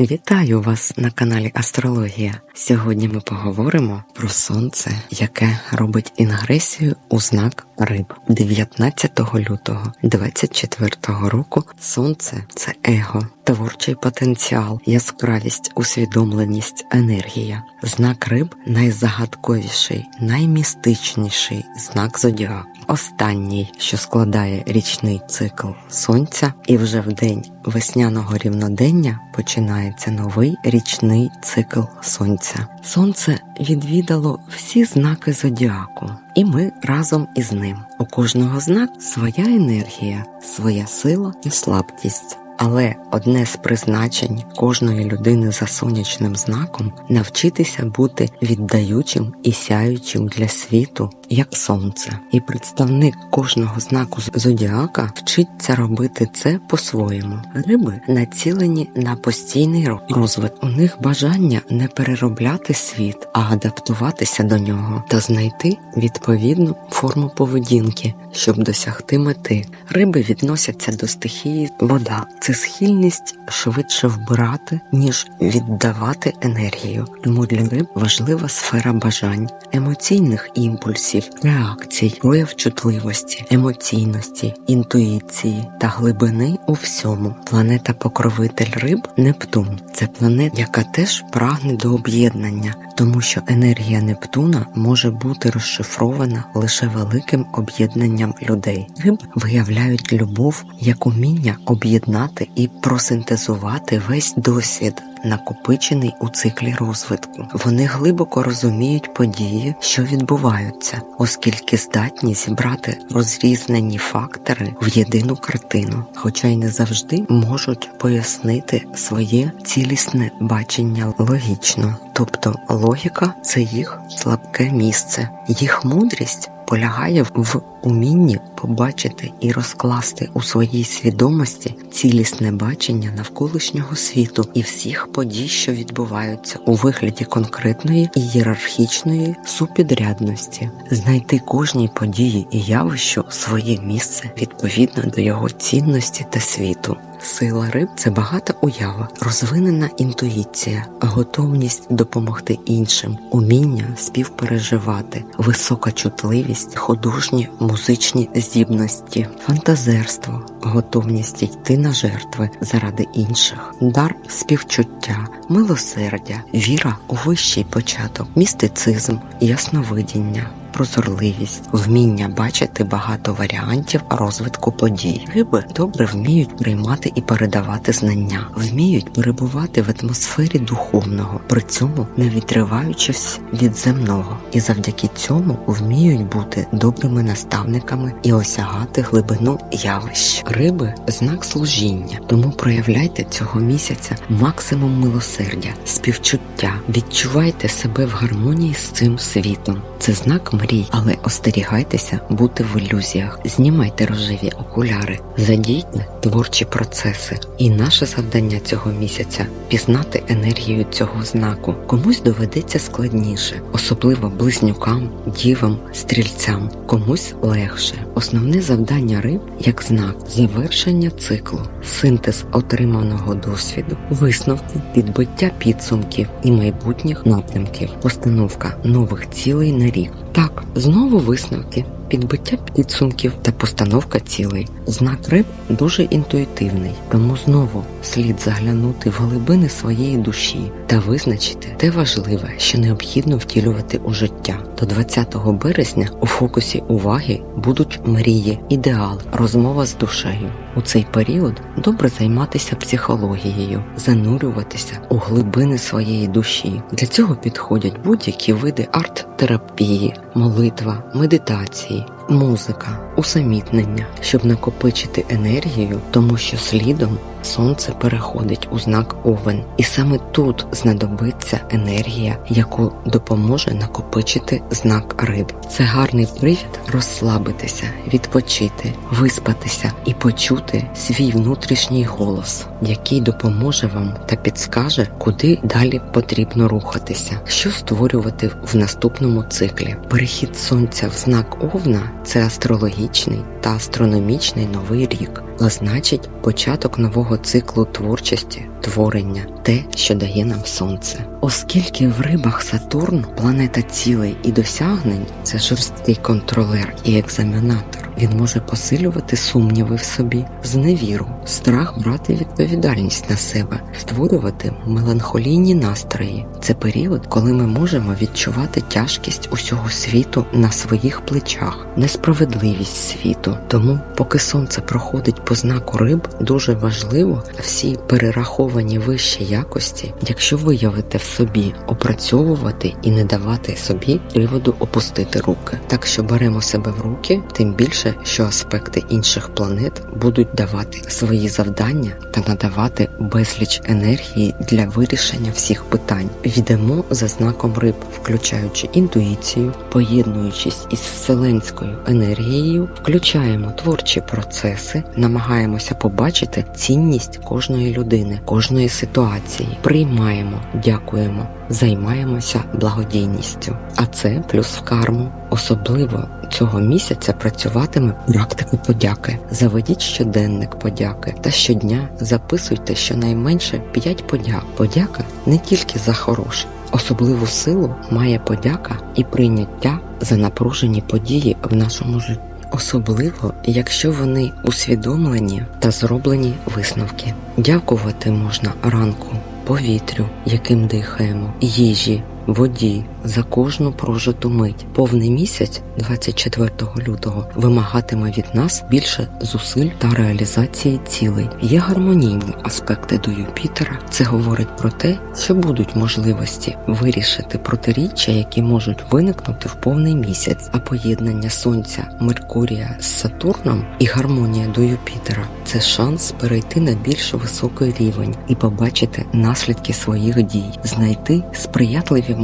Вітаю вас на каналі Астрологія. Сьогодні ми поговоримо про сонце, яке робить інгресію у знак риб. 19 лютого 24 року сонце це его, творчий потенціал, яскравість, усвідомленість, енергія. Знак риб найзагадковіший, наймістичніший знак зодіаку. Останній, що складає річний цикл сонця, і вже в день весняного рівнодення починається новий річний цикл сонця. Сонце відвідало всі знаки зодіаку, і ми разом із ним. У кожного знак своя енергія, своя сила і слабкість. Але одне з призначень кожної людини за сонячним знаком навчитися бути віддаючим і сяючим для світу, як сонце. І представник кожного знаку зодіака вчиться робити це по-своєму. Риби націлені на постійний розвиток. У них бажання не переробляти світ, а адаптуватися до нього та знайти відповідну форму поведінки, щоб досягти мети. Риби відносяться до стихії вода. Це схильність швидше вбирати, ніж віддавати енергію. Тому для риб важлива сфера бажань, емоційних імпульсів, реакцій, прояв чутливості, емоційності, інтуїції та глибини у всьому. Планета покровитель риб Нептун це планета, яка теж прагне до об'єднання, тому що енергія Нептуна може бути розшифрована лише великим об'єднанням людей. Риб виявляють любов як уміння об'єднати і просинтезувати весь досвід. Накопичений у циклі розвитку. Вони глибоко розуміють події, що відбуваються, оскільки здатні зібрати розрізнені фактори в єдину картину, хоча й не завжди можуть пояснити своє цілісне бачення логічно. Тобто логіка це їх слабке місце, їх мудрість полягає в умінні побачити і розкласти у своїй свідомості цілісне бачення навколишнього світу і всіх подій, що відбуваються у вигляді конкретної і ієрархічної супідрядності, знайти кожній події і явищу своє місце відповідно до його цінності та світу. Сила риб це багата уява, розвинена інтуїція, готовність допомогти іншим, уміння співпереживати, висока чутливість, художні музичні здібності, фантазерство, готовність йти на жертви заради інших, дар співчуття, милосердя, віра у вищий початок, містицизм, ясновидіння прозорливість, вміння бачити багато варіантів розвитку подій. Риби добре вміють приймати і передавати знання, вміють перебувати в атмосфері духовного, при цьому не відриваючись від земного, і завдяки цьому вміють бути добрими наставниками і осягати глибину явищ. Риби знак служіння, тому проявляйте цього місяця максимум милосердя, співчуття, відчувайте себе в гармонії з цим світом. Це знак мрій, але остерігайтеся бути в ілюзіях, знімайте рожеві окуляри, задійте творчі процеси. І наше завдання цього місяця пізнати енергію цього знаку. Комусь доведеться складніше, особливо близнюкам, дівам, стрільцям, комусь легше. Основне завдання риб як знак завершення циклу, синтез отриманого досвіду, висновки, підбиття підсумків і майбутніх напрямків, постановка нових цілей на рік. Так, знову висновки, підбиття підсумків та постановка цілей. Знак риб дуже інтуїтивний, тому знову слід заглянути в глибини своєї душі та визначити те важливе, що необхідно втілювати у життя. До 20 березня у фокусі уваги будуть мрії, ідеал, розмова з душею. У цей період добре займатися психологією, занурюватися у глибини своєї душі. Для цього підходять будь-які види арт-терапії, молитва, медитації, музика, усамітнення, щоб накопичити енергію, тому що слідом сонце переходить у знак Овен, і саме тут знадобиться енергія, яку допоможе накопичити знак риб. Це гарний привід розслабитися, відпочити, виспатися і почути свій внутрішній голос, який допоможе вам та підскаже, куди далі потрібно рухатися, що створювати в наступному циклі. Перехід сонця в знак Овна це астрологічний та астрономічний новий рік, значить початок нового циклу творчості творення, те, що дає нам сонце. Оскільки в рибах Сатурн планета цілей і досягнень, це жорсткий контролер і екзаменатор. Він може посилювати сумніви в собі, зневіру, страх брати відповідальність на себе, створювати меланхолійні настрої. Це період, коли ми можемо відчувати тяжкість усього світу на своїх плечах, несправедливість світу. Тому, поки сонце проходить по знаку риб, дуже важливо всі перераховані вищі якості, якщо виявите в собі опрацьовувати і не давати собі приводу опустити руки. Так що беремо себе в руки, тим більше, що аспекти інших планет будуть давати свої завдання та надавати безліч енергії для вирішення всіх питань. Йдемо за знаком риб, включаючи інтуїцію, поєднуючись із вселенською енергією, включаємо творчі процеси, намагаємося побачити цінність кожної людини, кожної ситуації, приймаємо, дякуємо, займаємося благодійністю. А це плюс в карму. Особливо цього місяця працюватиме практика подяки. Заведіть щоденник подяки та щодня записуйте щонайменше 5 подяк. Подяка не тільки за хороше. Особливу силу має подяка і прийняття за напружені події в нашому житті. Особливо, якщо вони усвідомлені та зроблені висновки. Дякувати можна ранку, повітрю, яким дихаємо, їжі, воді за кожну прожиту мить. Повний місяць, 24 лютого, вимагатиме від нас більше зусиль та реалізації цілей. Є гармонійні аспекти до Юпітера. Це говорить про те, що будуть можливості вирішити протиріччя, які можуть виникнути в повний місяць, а поєднання Сонця, Меркурія з Сатурном і гармонія до Юпітера це шанс перейти на більш високий рівень і побачити наслідки своїх дій, знайти сприятливі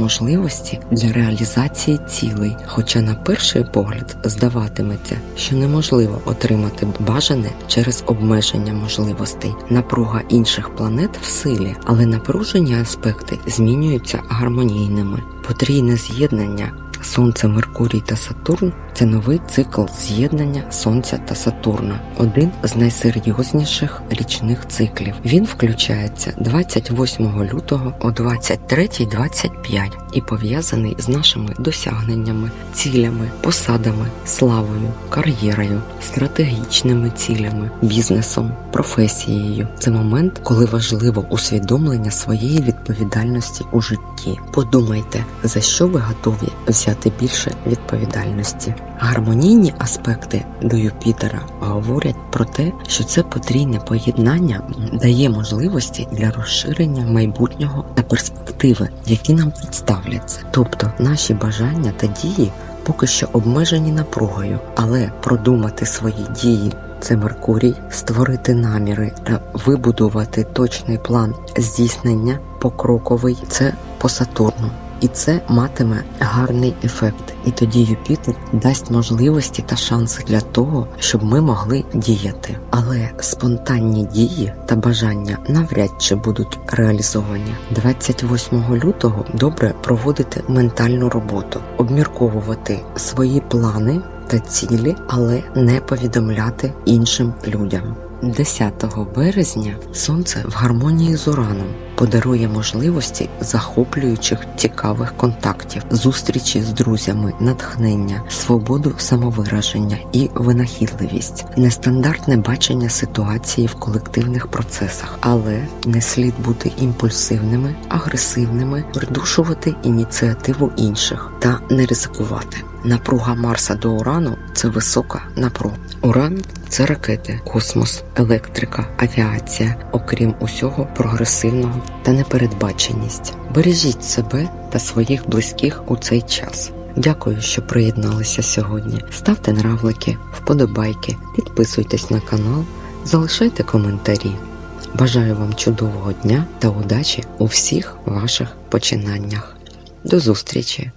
можливості для реалізації цілей. Хоча на перший погляд здаватиметься, що неможливо отримати бажане через обмеження можливостей, напруга інших планет в силі, але напружені аспекти змінюються гармонійними. Потрійне з'єднання Сонце, Меркурій та Сатурн це новий цикл з'єднання Сонця та Сатурна, один з найсерйозніших річних циклів. Він включається 28 лютого о 23.25 і пов'язаний з нашими досягненнями, цілями, посадами, славою, кар'єрою, стратегічними цілями, бізнесом, професією. Це момент, коли важливо усвідомлення своєї відповідальності у житті. Подумайте, за що ви готові взяти більше відповідальності. Гармонійні аспекти до Юпітера говорять про те, що це потрійне поєднання дає можливості для розширення майбутнього та перспективи, які нам представляться. Тобто наші бажання та дії поки що обмежені напругою, але продумати свої дії. Це Меркурій, створити наміри та вибудувати точний план здійснення покроковий це по Сатурну. І це матиме гарний ефект. І тоді Юпітер дасть можливості та шанси для того, щоб ми могли діяти. Але спонтанні дії та бажання навряд чи будуть реалізовані. 28 лютого добре проводити ментальну роботу, обмірковувати свої плани та цілі, але не повідомляти іншим людям. 10 березня сонце в гармонії з Ураном подарує можливості захоплюючих цікавих контактів, зустрічі з друзями, натхнення, свободу самовираження і винахідливість, нестандартне бачення ситуації в колективних процесах, але не слід бути імпульсивними, агресивними, придушувати ініціативу інших та не ризикувати. Напруга Марса до Урану це висока напруга. Уран це ракети, космос, електрика, авіація, окрім усього прогресивного та непередбаченість. Бережіть себе та своїх близьких у цей час. Дякую, що приєдналися сьогодні. Ставте нравлики, вподобайки, підписуйтесь на канал, залишайте коментарі. Бажаю вам чудового дня та удачі у всіх ваших починаннях. До зустрічі!